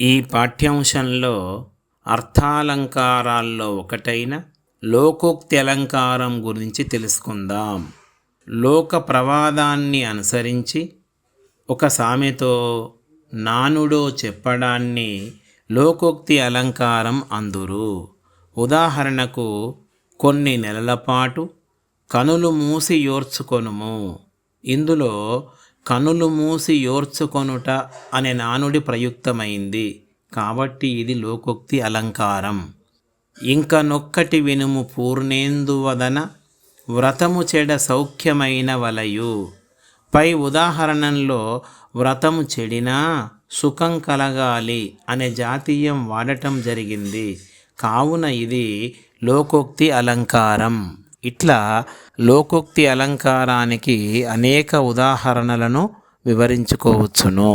ఈ పాఠ్యాంశంలో అర్థాలంకారాల్లో ఒకటైన లోకోక్తి అలంకారం గురించి తెలుసుకుందాం. లోక ప్రవాదాన్ని అనుసరించి ఒక సామెతో నానుడో చెప్పడాన్ని లోకోక్తి అలంకారం అందురు. ఉదాహరణకు కొన్ని నెలల పాటు కనులు మూసి యోర్చుకొనుము. ఇందులో కనులు మూసి యోర్చుకొనుట అనే నానుడి ప్రయుక్తమైంది. కాబట్టి ఇది లోకోక్తి అలంకారం. ఇంక నొక్కటి వినుము పూర్ణేందువదన వ్రతము చెడ సౌఖ్యమైన వలయు. పై ఉదాహరణలో వ్రతము చెడినా సుఖం కలగాలి అనే జాతీయం వాడటం జరిగింది. కావున ఇది లోకోక్తి అలంకారం. ఇట్లా లోకోక్తి అలంకారానికి అనేక ఉదాహరణలను వివరించుకోవచ్చును.